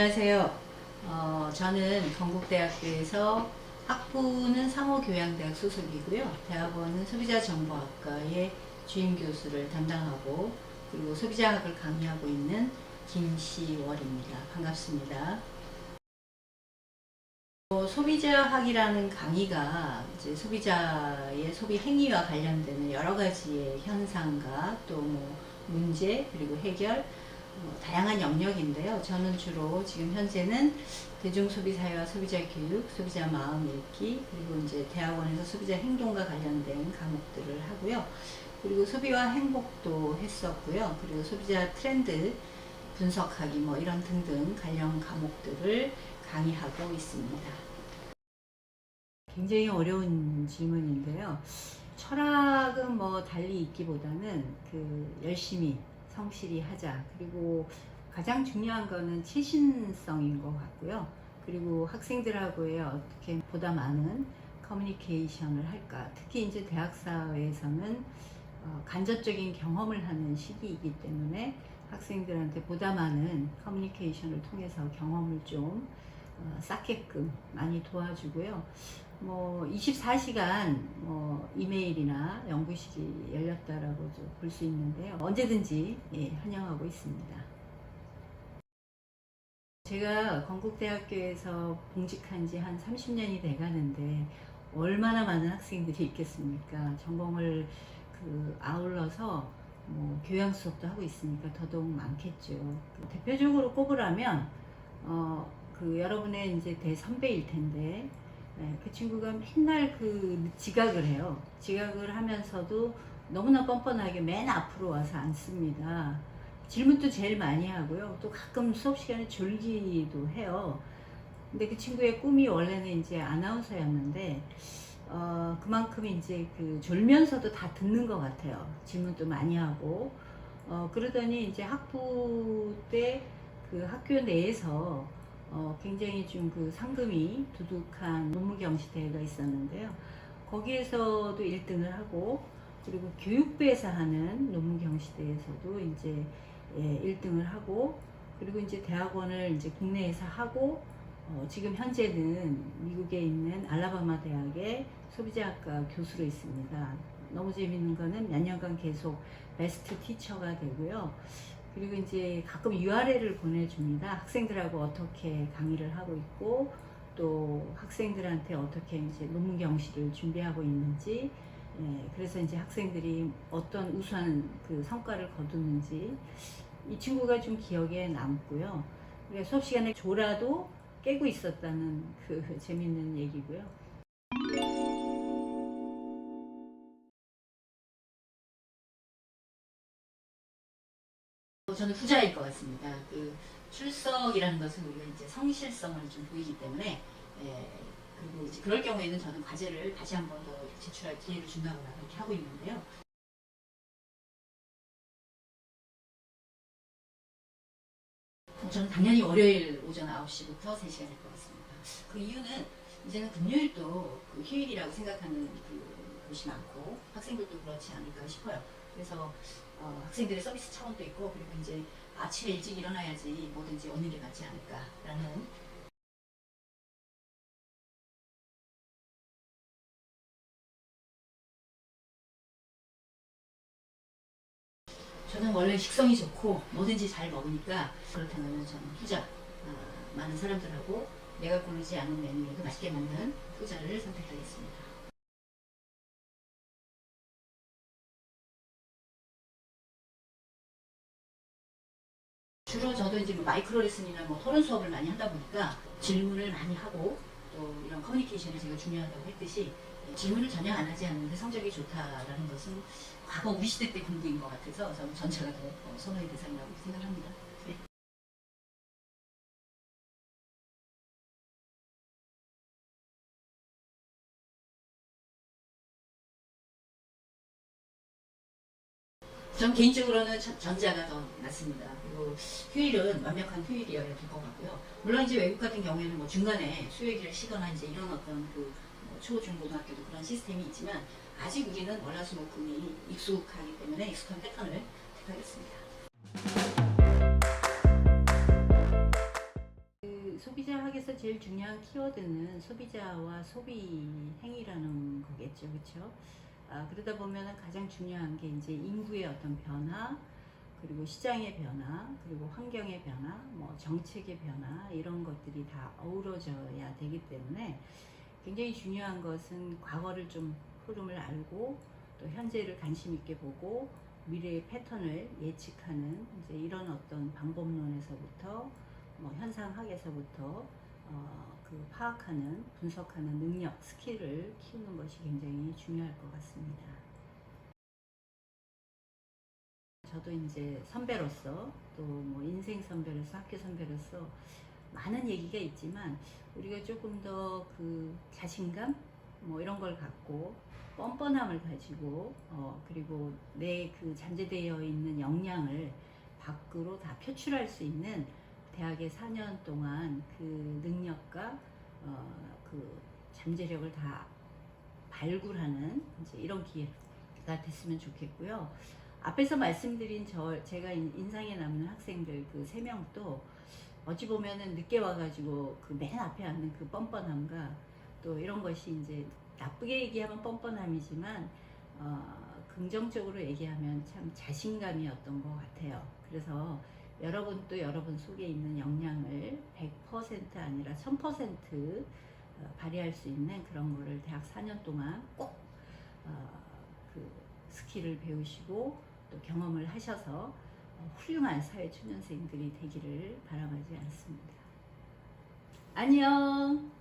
안녕하세요. 어, 저는 건국대학교에서 학부는 상호교양대학 소속이고요. 대학원은 소비자정보학과의 주임 교수를 담당하고 그리고 소비자학을 강의하고 있는 김시월입니다. 반갑습니다. 어, 소비자학이라는 강의가 이제 소비자의 소비 행위와 관련되는 여러 가지의 현상과 또 뭐 문제 그리고 해결 뭐 다양한 영역인데요. 저는 주로 지금 현재는 대중소비사회와 소비자 교육, 소비자 마음 읽기, 그리고 이제 대학원에서 소비자 행동과 관련된 과목들을 하고요. 그리고 소비와 행복도 했었고요. 그리고 소비자 트렌드 분석하기 뭐 이런 등등 관련 과목들을 강의하고 있습니다. 굉장히 어려운 질문인데요. 철학은 뭐 달리 있기보다는 그 열심히 성실히 하자. 그리고 가장 중요한 거는 최신성인 것 같고요. 그리고 학생들하고의 어떻게 보다 많은 커뮤니케이션을 할까. 특히 이제 대학 사회에서는 어, 간접적인 경험을 하는 시기이기 때문에 학생들한테 보다 많은 커뮤니케이션을 통해서 경험을 좀 어, 쌓게끔 많이 도와주고요. 뭐 24시간 뭐 이메일이나 연구실이 열렸다라고 볼 수 있는데요. 언제든지 예, 환영하고 있습니다. 제가 건국대학교에서 봉직한 지 한 30년이 돼 가는데 얼마나 많은 학생들이 있겠습니까? 전공을 그 아울러서 뭐 교양 수업도 하고 있으니까 더더욱 많겠죠. 그 대표적으로 꼽으라면 어, 그 여러분의 이제 대선배일 텐데 네, 그 친구가 맨날 그 지각을 해요. 지각을 하면서도 너무나 뻔뻔하게 맨 앞으로 와서 앉습니다. 질문도 제일 많이 하고요. 또 가끔 수업 시간에 졸기도 해요. 근데 그 친구의 꿈이 원래는 이제 아나운서였는데, 어, 그만큼 이제 그 졸면서도 다 듣는 것 같아요. 질문도 많이 하고. 어, 그러더니 이제 학부 때 그 학교 내에서 어, 굉장히 좀 그 상금이 두둑한 논문 경시 대회가 있었는데요. 거기에서도 1등을 하고 그리고 교육부에서 하는 논문 경시 대회에서도 이제 예, 1등을 하고 그리고 이제 대학원을 이제 국내에서 하고 어, 지금 현재는 미국에 있는 알라바마 대학의 소비자학과 교수로 있습니다. 너무 재밌는 거는 몇 년간 계속 베스트 티처가 되고요. 그리고 이제 가끔 URL을 보내줍니다. 학생들하고 어떻게 강의를 하고 있고 또 학생들한테 어떻게 이제 논문 경시를 준비하고 있는지 예, 그래서 이제 학생들이 어떤 우수한 그 성과를 거두는지 이 친구가 좀 기억에 남고요. 수업 시간에 조라도 깨고 있었다는 그 재밌는 얘기고요. 저는 후자일 것 같습니다. 그 출석이라는 것은 우리가 이제 성실성을 좀 보이기 때문에 예, 그리고 이제 그럴 경우에는 저는 과제를 다시 한 번 더 제출할 기회를 준다거나 그렇게 하고 있는데요. 저는 당연히 월요일 오전 9시부터 3시간일 것 같습니다. 그 이유는 이제는 금요일도 그 휴일이라고 생각하는 그 곳이 많고 학생들도 그렇지 않을까 싶어요. 그래서 어, 학생들의 서비스 차원도 있고 그리고 이제 아침에 일찍 일어나야지 뭐든지 얻는 게 낫지 않을까라는 저는 원래 식성이 좋고 뭐든지 잘 먹으니까 그렇다면 저는 후자 아, 많은 사람들하고 내가 고르지 않은 메뉴를 맛있게 먹는 후자를 선택하겠습니다. 뭐 마이크로 레슨이나 뭐 토론 수업을 많이 하다 보니까 질문을 많이 하고 또 이런 커뮤니케이션이 제가 중요하다고 했듯이 질문을 전혀 안 하지 않는데 성적이 좋다라는 것은 과거 우리 시대 때 공부인 것 같아서 저는 전체가 더 어, 선호의 대상이라고 생각합니다. 전 개인적으로는 전- 전자가 더 낫습니다. 그리고 휴일은 완벽한 휴일이어야 될 것 같고요. 물론 이제 외국 같은 경우에는 뭐 중간에 수요일을 쉬거나 이제 이런 어떤 그 뭐 초, 중, 고등학교도 그런 시스템이 있지만 아직 우리는 월화수목금이 익숙하기 때문에 익숙한 패턴을 택하겠습니다. 제일 중요한 키워드는 소비자와 소비 행위라는 거겠죠, 그렇죠? 아, 그러다 보면 가장 중요한 게 이제 인구의 어떤 변화, 그리고 시장의 변화, 그리고 환경의 변화, 뭐 정책의 변화 이런 것들이 다 어우러져야 되기 때문에 굉장히 중요한 것은 과거를 좀 흐름을 알고 또 현재를 관심 있게 보고 미래의 패턴을 예측하는 이제 이런 어떤 방법론에서부터 뭐 현상학에서부터 어, 그 파악하는 분석하는 능력 스킬을 키우는 것이 굉장히 중요할 것 같습니다. 저도 이제 선배로서 또 뭐 인생 선배로서 학교 선배로서 많은 얘기가 있지만 우리가 조금 더 그 자신감 뭐 이런 걸 갖고 뻔뻔함을 가지고 어 그리고 내 그 잠재되어 있는 역량을 밖으로 다 표출할 수 있는 대학에 4년 동안 그 능력과 어 그 잠재력을 다 발굴하는 이제 이런 기회가 됐으면 좋겠고요. 앞에서 말씀드린 저 제가 인- 인상에 남는 학생들 그 세 명도 어찌 보면은 늦게 와가지고 그 맨 앞에 앉는 그 뻔뻔함과 또 이런 것이 이제 나쁘게 얘기하면 뻔뻔함이지만 어, 긍정적으로 얘기하면 참 자신감이었던 것 같아요. 그래서 여러분 또 여러분 속에 있는 역량을 100% 아니라 1000% 어, 발휘할 수 있는 그런 거를 대학 4년 동안 꼭 어, 그 스킬을 배우시고 또 경험을 하셔서 어, 훌륭한 사회 초년생들이 되기를 바라마지 않습니다. 안녕.